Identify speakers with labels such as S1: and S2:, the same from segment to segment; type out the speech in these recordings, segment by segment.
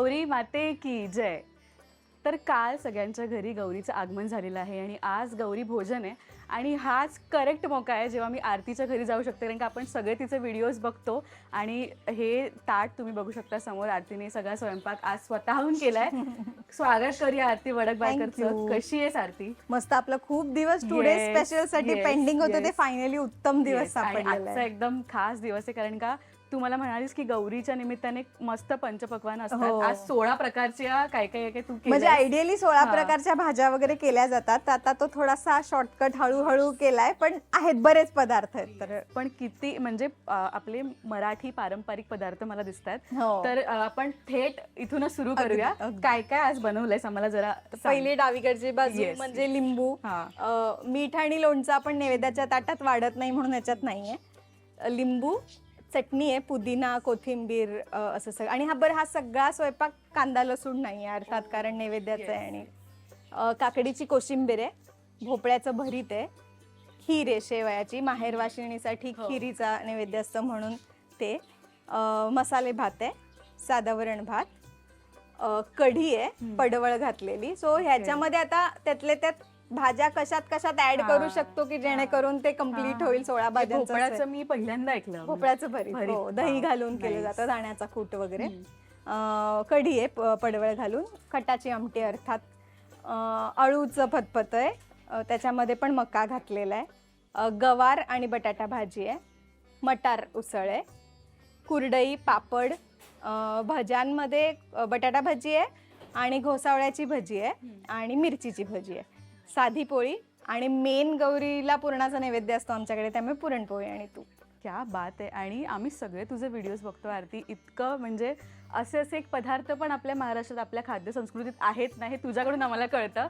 S1: गौरी माते की जय. तर काल सगळ्यांच्या घरी गौरीचं आगमन झालेलं आहे आणि आज गौरी भोजन आहे. आणि हाच करेक्ट मोका आहे जेव्हा मी आरतीच्या घरी जाऊ शकते कारण का आपण सगळे तिचे व्हिडिओज बघतो. आणि हे ताट तुम्ही बघू शकता समोर आरतीने सगळा स्वयंपाक आज स्वतःहून केलाय. स्वागत करूया आरती वडक बायकरचं
S2: you.
S1: कशी आहेस आरती?
S2: मस्त आपलं खूप दिवस टुडे
S1: स्पेशलसाठी
S2: पेंडिंग होते ते. फायनली उत्तम दिवस
S1: आजचा
S2: आहे.
S1: एकदम खास दिवस आहे कारण का तू मला म्हणालीस की गौरीच्या निमित्ताने मस्त पंचपक्वान
S2: हो.
S1: असतात आज सोळा प्रकारच्या काय काय काय तू
S2: म्हणजे. आयडियली सोळा
S1: हा.
S2: प्रकारच्या भाज्या वगैरे केल्या जातात तर आता तो थोडासा शॉर्टकट हळूहळू केलाय पण आहेत बरेच पदार्थ आहेत तर
S1: पण किती म्हणजे अ, आपले मराठी पारंपरिक पदार्थ मला दिसत आहेत
S2: हो.
S1: तर अ, आपण थेट इथूनच सुरू
S2: अगदी,
S1: करूया
S2: अगदी.
S1: काय काय आज बनवलंयस आम्हाला जरा सांग.
S2: पहिली डावीकडची बाजू
S1: Yes,
S2: म्हणजे लिंबू
S1: हा.
S2: अ, मीठ आणि लोणचं आपण नैवेद्याच्या ताटात वाढत नाही म्हणून याच्यात नाहीये अ, लिंबू चटणी आहे पुदिना कोथिंबीर अ, असं सगळं. आणि हा बरं हा सगळा स्वयंपाक कांदा लसूण नाही आहे अर्थात कारण नैवेद्याचं आहे आणि अ, काकडीची कोशिंबीर आहे भोपळ्याचं भरीत आहे खीर आहे शेवयाची माहेर वाशिणीसाठी
S1: हो.
S2: खिरीचा नैवेद्य असतं म्हणून ते. अ, मसाले भात आहे साधा वरण भात. अ, कढी आहे. पडवळ घातलेली. सो ह्याच्यामध्ये आता त्यातले त्यात भाज्या कशात कशात ऍड. करू शकतो की जेणेकरून ते
S1: कंप्लीट.
S2: होईल सोळा भाज्यांचं
S1: भोपळ्याचं. मी पहिल्यांदा ऐकलं
S2: भोपळ्याचं भरीत
S1: भरीत.
S2: हो दही. घालून केलं
S1: Nice.
S2: जातं दाण्याचा कूट वगैरे. अ, कढी आहे प- पडवळ घालून खटाची आमटी अर्थात अ, अळूचं फतफत आहे अ, त्याच्यामध्ये पण मका घातलेला आहे अ, गवार आणि बटाटा भाजी आहे मटार उसळ आहे कुरडई पापड अ, भज्यांमध्ये अ, बटाटा भजी आहे आणि घोसावळ्याची भजी आहे आणि मिरचीची भजी आहे साधी पोळी आणि मेन गौरीला पुरणाचा नैवेद्य असतो आमच्याकडे त्यामुळे पुरणपोळी आणि तूप.
S1: क्या बात आहे. आणि आम्ही सगळे तुझे व्हिडिओज बघतो आरती. इतकं म्हणजे असे असे एक पदार्थ पण आपल्या महाराष्ट्रात आपल्या खाद्य संस्कृतीत आहेत ना हे तुझ्याकडून आम्हाला कळतं.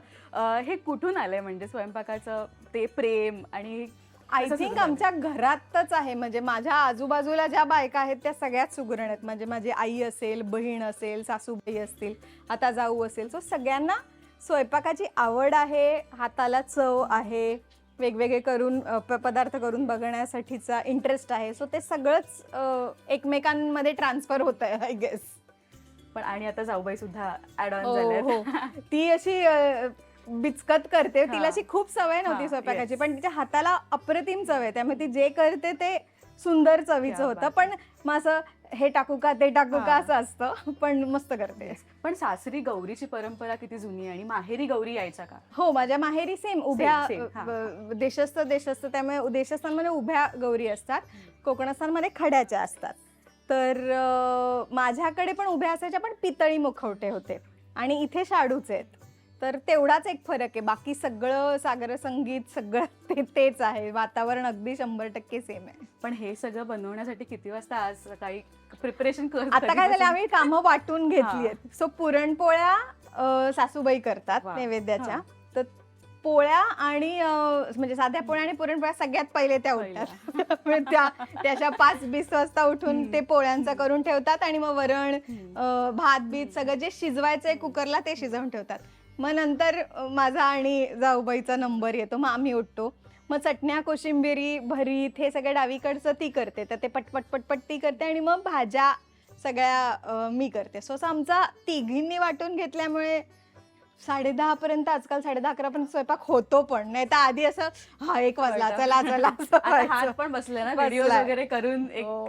S1: हे कुठून आलंय म्हणजे स्वयंपाकाचं ते प्रेम आणि
S2: आय थिंक? आमच्या घरातच आहे. म्हणजे माझ्या आजूबाजूला ज्या बायका आहेत त्या सगळ्यात सुगरण आहेत. म्हणजे माझी आई असेल बहीण असेल सासूबाई असतील आता जाऊ असेल. सो सगळ्यांना स्वयंपाकाची आवड आहे हाताला चव आहे वेगवेगळे करून प- पदार्थ करून बघण्यासाठीचा इंटरेस्ट आहे. सो ते सगळंच एकमेकांमध्ये ट्रान्सफर होत आहे आय गेस
S1: पण आणि आता जाऊबाई सुद्धा ऍड ऑन झाले
S2: ती अशी बिचकत करते. तिला अशी खूप सवय नव्हती स्वयंपाकाची. पण तिच्या हाताला अप्रतिम चव आहे. त्यामुळे ती जे करते ते सुंदर चवीचं होतं. पण मग असं हे टाकू का ते टाकू का. असं असतं. पण मस्त करते.
S1: पण सासरी गौरीची परंपरा किती जुनी आहे आणि माहेरी गौरी यायच्या का?
S2: हो माझ्या माहेरी सेम उभ्या
S1: same, हा.
S2: ब- देशस्थ देशस्थ. त्यामुळे देशस्थानमध्ये उभ्या गौरी असतात. कोकणस्थानमध्ये खड्याच्या असतात. तर अं, माझ्याकडे पण उभ्या असायच्या पण पितळी मुखवटे होते. आणि इथे शाडूचे आहेत. तर तेवढाच एक फरक आहे बाकी सगळं सागर संगीत सगळं ते तेच आहे वातावरण अगदी शंभर टक्के सेम आहे
S1: पण हे सगळं बनवण्यासाठी किती वाजता आज सकाळी प्रिपरेशन कर
S2: आता काय झालं आम्ही कामं वाटून घेतली आहेत सो पुरणपोळ्या अं, सासूबाई करतात
S1: वा.
S2: नैवेद्याच्या. तर पोळ्या आणि अं, म्हणजे साध्या पोळ्या आणि पुरणपोळ्या सगळ्यात पहिले त्या. उठतात त्या त्याच्या पाच बीस वाजता उठून
S1: हम्म.
S2: ते पोळ्यांचं करून ठेवतात आणि मग वरण
S1: हम्म.
S2: अं, भात बीत सगळं जे शिजवायचंय कुकरला ते शिजवून ठेवतात मग नंतर माझा आणि जाऊबाईचा नंबर येतो मग आम्ही उठतो मग चटण्या कोशिंबिरी भरीत हे सगळं डावीकडचं ती करते तर ते पटपट पटपट ती करते आणि मग भाज्या सगळ्या मी करते सो असं आमचा तिघींनी वाटून घेतल्यामुळे साडे दहा पर्यंत आजकाल साडे दहा अकरा पर्यंत स्वयंपाक होतो पण नाही तर आधी असं हा एक वाजला. चला चला.
S1: पण बसले ना. व्हिडिओ वगैरे करून एक
S2: हो,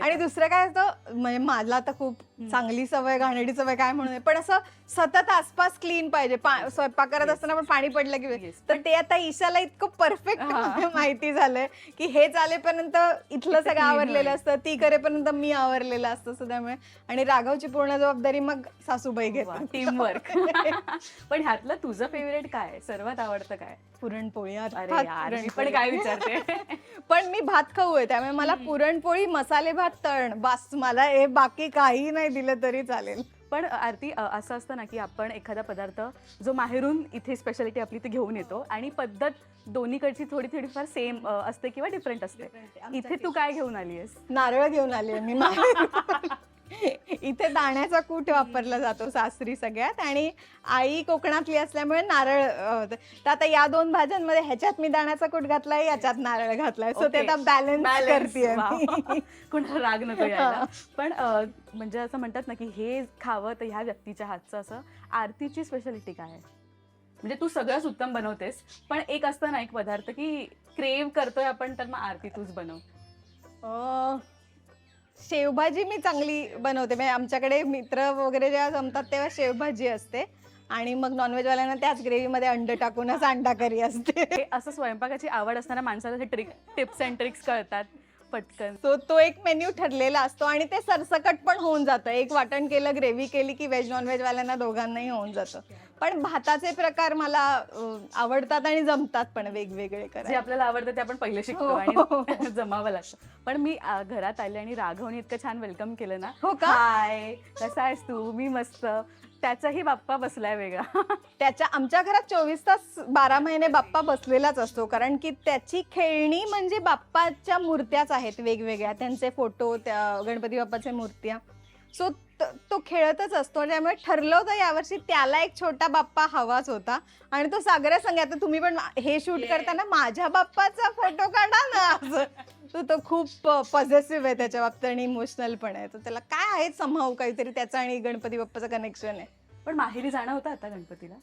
S2: आणि दुसरं काय असतं म्हणजे मला तर खूप. चांगली सवय घाणेरडी सवय काय म्हणून. पण असं सतत आसपास क्लीन पाहिजे पा- स्वयंपाक करत. असताना पण पाणी पडलं की. तर ते आता ईशाला इतकं परफेक्ट. माहिती झालंय की हे चालेपर्यंत इथलं सगळं आवरलेलं. असतं ती करेपर्यंत मी आवरलेलं असतं सो त्यामुळे आणि राघवची पूर्ण जबाबदारी मग सासूबाई घेतात
S1: टीम वर्क पण ह्यातलं तुझं फेवरेट काय आहे? सर्वात आवडतं काय
S2: पुरणपोळी
S1: अरे
S2: अर्थात
S1: यार मी पण
S2: पुरणपोळी.
S1: काय विचारते
S2: पण मी भात खाऊ आहे त्यामुळे मला पुरणपोळी मसाले भात तळण बस मला हे बाकी काही नाही दिलं तरी चालेल.
S1: पण आरती असं असतं ना की आपण एखादा पदार्थ जो माहेरून इथे स्पेशालिटी आपली ती घेऊन येतो आणि पद्धत दोन्हीकडची थोडी थोडीफार सेम असते किंवा डिफरंट असते. इथे तू काय घेऊन आली आहेस
S2: नारळ घेऊन आली आहे मी. इथे दाण्याचा कूट वापरला जातो सासरी सगळ्यात आणि आई कोकणातली असल्यामुळे नारळ अ, तर आता या दोन भाज्यांमध्ये ह्याच्यात मी दाण्याचा कूट घातलाय याच्यात नारळ घातलाय सो ते
S1: Okay.
S2: आता बॅलन्स
S1: Balance.
S2: करते.
S1: कुणाला राग नको यायला. पण अ, म्हणजे असं म्हणतात ना की हे खावं तर ह्या व्यक्तीच्या हातचं असं आरतीची स्पेशालिटी काय आहे म्हणजे तू सगळंच उत्तम बनवतेस पण एक असतं ना एक पदार्थ की क्रेव करतोय आपण तर मग आरती तूच बनव
S2: शेवभाजी मी चांगली बनवते. म्हणजे आमच्याकडे मित्र वगैरे जेव्हा जमतात तेव्हा शेवभाजी असते. आणि मग नॉनव्हेजवाल्यांना त्याच ग्रेव्हीमध्ये अंड टाकूनच अंडा करी असते.
S1: असं स्वयंपाकाची आवड असणाऱ्या माणसाला ट्रिक टिप्स अँड ट्रिक्स कळतात पटकन.
S2: तो तो एक मेन्यू ठरलेला असतो आणि ते सरसकट पण होऊन जातं. एक वाटण केलं ग्रेव्ही केली की व्हेज नॉनव्हेज वाल्यांना दोघांनाही होऊन जातं. पण भाताचे प्रकार मला अ, आवडतात आणि जमतात पण वेगवेगळे
S1: जे
S2: करायला
S1: आपल्याला आवडतं ते आपण पहिले शिकतो
S2: हो.
S1: आणि जमावं लागतं. पण मी घरात आले आणि राघवने इतकं छान वेलकम केलं ना.
S2: हो का?
S1: हाय कसा आहेस तू? मी मस्त. त्याचाही बाप्पा बसलाय वेगळा.
S2: त्याच्या आमच्या घरात चोवीस तास बारा महिने बाप्पा बसलेलाच असतो. कारण की त्याची खेळणी म्हणजे बाप्पाच्या मूर्त्याच आहेत वेगवेगळ्या. त्यांचे फोटो त्या गणपती बाप्पाच्या मूर्त्या. सो तो खेळतच असतो त्यामुळे ठरलं होतं यावर्षी त्याला एक छोटा बाप्पा हवाच होता. आणि तो सागऱ्या सांगे आता तुम्ही पण हे शूट. करताना माझ्या बाप्पाचा फोटो काढा ना असं तो तो खूप पॉझिटिव्ह आहे त्याच्या बाबतीत आणि इमोशनल पण आहे. तर त्याला काय आहे संभाव काहीतरी त्याचा आणि गणपती बाप्पाचं कनेक्शन आहे.
S1: पण माहेरी जाणं होतं आता गणपतीला?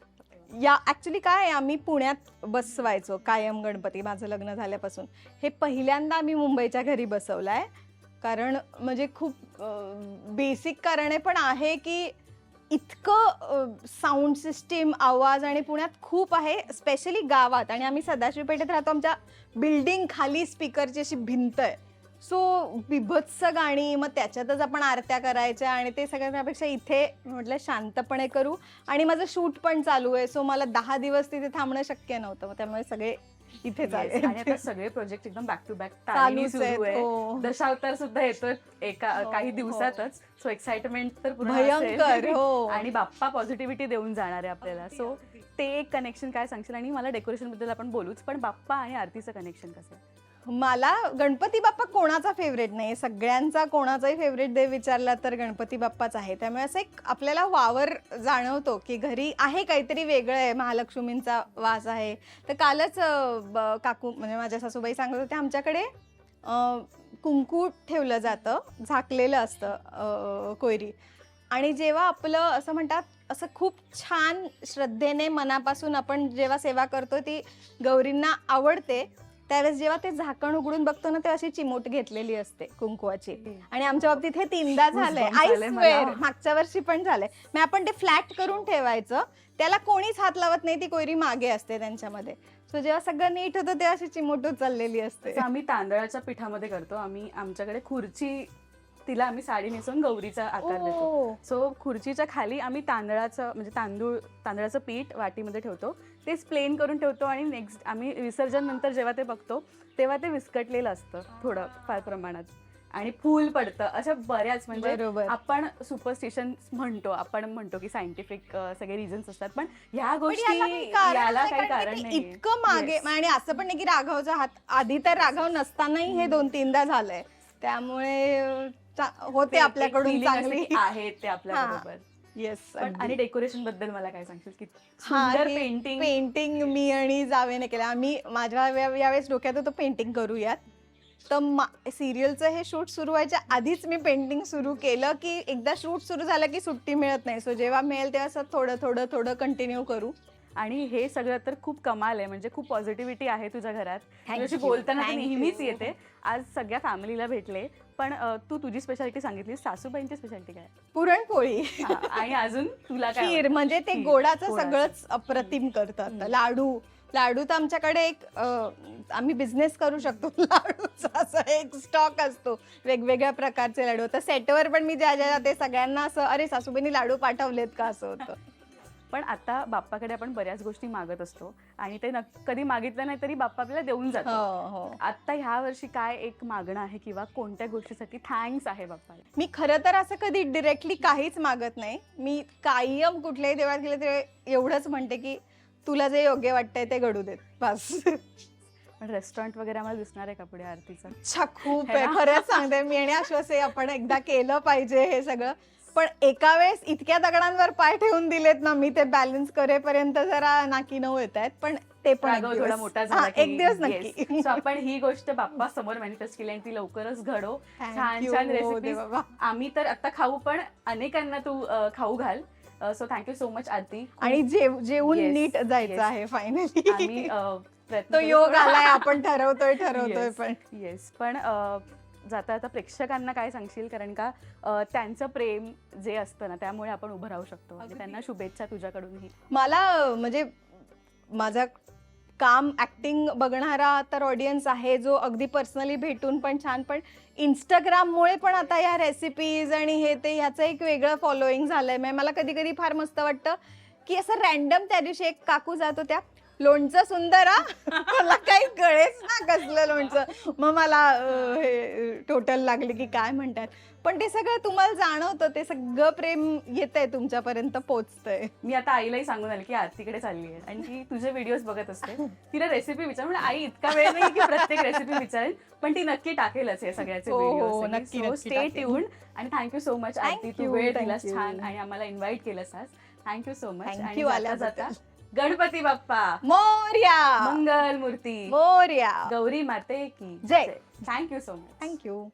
S2: या ऍक्च्युली काय आहे, आम्ही पुण्यात बसवायचो कायम गणपती माझं लग्न झाल्यापासून. हे पहिल्यांदा आम्ही मुंबईच्या घरी बसवलाय. कारण म्हणजे खूप बेसिक कारण आहे पण आहे की इतकं साऊंड सिस्टीम आवाज आणि पुण्यात खूप आहे स्पेशली गावात. आणि आम्ही सदाशिव पेठेत राहतो आमच्या बिल्डिंग खाली स्पीकरची अशी भिंत आहे. सो बिभत्स गाणी मग त्याच्यातच आपण आरत्या करायच्या आणि ते सगळं त्यापेक्षा इथे म्हटलं शांतपणे करू आणि माझं शूट पण चालू आहे सो मला दहा दिवस तिथे थांबणं शक्य नव्हतं मग त्यामुळे सगळे इथे
S1: आता सगळे प्रोजेक्ट एकदम बॅक टू बॅक सुरू
S2: आहेत,
S1: आहे
S2: हो.
S1: दशावतार सुद्धा येतोय एका
S2: हो,
S1: काही
S2: हो.
S1: दिवसातच सो एक्साइटमेंट तर
S2: भयंकर. हो
S1: आणि बाप्पा पॉझिटिव्हिटी देऊन जाणार आहे आपल्याला सो ते एक कनेक्शन काय सांगशील आणि मला डेकोरेशनबद्दल आपण बोलूच पण बाप्पा आणि आरतीचं कनेक्शन कसं आहे?
S2: मला गणपती बाप्पा कोणाचा फेवरेट नाही सगळ्यांचा कोणाचाही फेवरेट देव विचारला तर गणपती बाप्पाच आहे. त्यामुळे असं एक आपल्याला वावर जाणवतो की घरी आहे काहीतरी वेगळं आहे महालक्ष्मींचा वास आहे. तर कालच ब- काकू म्हणजे माझ्या सासूबाई सांगत होत्या आमच्याकडे कुंकू ठेवलं जातं झाकलेलं असतं कोयरी. आणि जेव्हा आपलं असं म्हणतात असं खूप छान श्रद्धेने मनापासून आपण जेव्हा सेवा करतो ती गौरींना आवडते. त्यावेळेस जेव्हा ते झाकण उघडून बघतो ना तेव्हा अशी चिमोट घेतलेली असते कुंकुवाची. आणि आमच्या बाबतीत हे तीनदा झालंय. आय
S1: मला.
S2: स्वेअर मागच्या वर्षी पण झालंय. मग आपण ते फ्लॅट करून ठेवायचं. त्याला कोणीच हात लावत नाही ती कोयरी मागे असते त्यांच्यामध्ये. सो जेव्हा सगळं नीट होतं तेव्हा अशी चिमोट चाललेली असते.
S1: आम्ही तांदळाच्या पिठामध्ये करतो. आम्ही आमच्याकडे खुर्ची तिला आम्ही साडी नेसून गौरीचा आकार देतो. सो खुर्चीच्या खाली आम्ही तांदळाचं म्हणजे तांदूळ तांदळाचं पीठ वाटीमध्ये ठेवतो. तेच प्लेन करून ठेवतो आणि नेक्स्ट आम्ही विसर्जन नंतर जेव्हा ते बघतो तेव्हा ते विस्कटलेलं असतं थोडं फार प्रमाणात. आणि फूल पडतं अशा बऱ्याच म्हणजे आपण सुपरस्टिशन म्हणतो आपण म्हणतो की सायंटिफिक सगळे रिझन्स असतात पण ह्या गोष्टी
S2: याला काही कारण नाही, इतकं मागे आणि असं पण नाही की राघवचा हात आधी तर राघव नसतानाही हे दोन तीनदा झालंय. त्यामुळे होते आपल्याकडून चांगली.
S1: आहेत ते आपल्या. बरोबर.
S2: येस
S1: पण आणि डेकोरेशनबद्दल मला काय सांगशील? की सुंदर पेंटिंग
S2: पेंटिंग मी आणि जावेने केलं. आम्ही माझ्या यावेळेस डोक्यात होतं पेंटिंग करूयात. तर सिरियलचं हे शूट सुरू व्हायच्या आधीच मी पेंटिंग सुरू केलं की एकदा शूट सुरू झालं की सुट्टी मिळत नाही. सो जेव्हा मिळेल तेव्हा असं थोडं थोडं थोडं कंटिन्यू करू.
S1: आणि हे सगळं तर खूप कमाल आहे म्हणजे खूप पॉझिटिव्हिटी आहे तुझ्या घरात. तुझ्याशी बोलताना तर नेहमीच. येते. आज सगळ्या फॅमिलीला भेटले पण अ, तू तुझी स्पेशालिटी सांगितली सासूबाईंची स्पेशालिटी काय?
S2: पुरणपोळी.
S1: हा, आणि अजून तुला काय
S2: खीर? म्हणजे ते गोडाचं
S1: गोडाचं.
S2: सगळंच अप्रतिम करतात.
S1: हम्म.
S2: लाडू. लाडू तर आमच्याकडे एक अं, आम्ही बिझनेस करू शकतो. लाडूचा असा एक स्टॉक असतो. वेगवेगळ्या प्रकारचे लाडू. तर सेटवर पण मी ज्या ज्या जाते सगळ्यांना असं अरे सासूबाईंनी लाडू पाठवलेत का? असं होतं.
S1: पण आता बाप्पाकडे आपण बऱ्याच गोष्टी मागत असतो. आणि ते कधी मागितलं नाही तरी बाप्पा आपल्याला देऊन जातो.
S2: हो हो.
S1: आता ह्या वर्षी काय एक मागणं आहे किंवा कोणत्या गोष्टीसाठी थँक्स आहे बाप्पाला?
S2: मी खरं तर असं कधी डिरेक्टली काहीच मागत नाही. मी कायम कुठल्याही देवळात गेले तेव्हा एवढंच म्हणते की तुला जे योग्य वाटतंय ते घडू देत. बस.
S1: रेस्टॉरंट वगैरे आम्हाला दिसणार आहे का पुढे आरतीचं?
S2: अच्छा खूप आहे? खरंच सांगते मी आणि आश्वासे आपण एकदा केलं पाहिजे हे सगळं. पण एका वेळेस इतक्या दगडांवर पाय ठेवून दिलेत ना मी ते बॅलन्स करेपर्यंत जरा नाकी नऊ येत आहेत पण ते पण एक दिवस-
S1: थोडा मोठा झाला
S2: एक दिवस नक्की.
S1: सो आपण ही गोष्ट बाप्पा समोर मॅनिफेस्ट केली आणि ती लवकरच घडो. छान छान रेसिपी. आम्ही तर आता खाऊ पण अनेकांना तू खाऊ घाल. So thank you so much Aarti.
S2: आणि जेव जेवून नीट जायचं. आहे फायनली तो. योग आलाय आपण ठरवतोय ठरवतोय. पण.
S1: येस पण जाता आता प्रेक्षकांना काय सांगशील? कारण का अ, त्यांचं प्रेम जे असतं ना त्यामुळे आपण उभं राहू शकतो. म्हणजे
S2: अगदी.
S1: त्यांना शुभेच्छा तुझ्याकडूनही.
S2: मला अं, म्हणजे माझं काम ऍक्टिंग बघणारा तर ऑडियन्स आहे जो अगदी पर्सनली भेटून पण छान पण इंस्टाग्राममुळे पण आता या रेसिपीज आणि हे ते ह्याचं एक वेगळं फॉलोईंग झालंय. म्हणजे मला कधी कधी फार मस्त वाटतं की असं रॅन्डम त्या दिवशी एक काकू जात होत्या. लोणचं सुंदर हा? मला काही कळेच ना कसलं लोणचं. मग मला अं, हे टोटल लागले की काय म्हणतात. पण ते सगळं तुम्हाला जाणवतं ते सगळं प्रेम येतंय तुमच्यापर्यंत पोचतंय.
S1: मी आता आईलाही सांगून आले की आरतीकडे चालली आहे. आणि ती तुझे व्हिडिओज बघत असते. तिला रेसिपी विचार. म्हणजे आई इतका वेळ नाही की प्रत्येक रेसिपी विचारेल. पण ती नक्की टाकेलच हे सगळ्याचे
S2: हो, हो,
S1: व्हिडिओ
S2: नक्की,
S1: स्टे
S2: टाकेल.
S1: ट्यून आणि thank you so much Aarti.
S2: Thank
S1: तू
S2: you,
S1: वेळ
S2: thank
S1: दिलास
S2: you.
S1: छान. आणि आम्हाला इन्व्हाइट केलंस आज. Thank you so much
S2: Thank
S1: आणि
S2: you
S1: जाता
S2: आल्याबद्दल.
S1: गणपती बाप्पा.
S2: मोर्या.
S1: मंगल मूर्ती
S2: मोर्या.
S1: गौरी माते की
S2: जय.
S1: Thank you so much
S2: thank you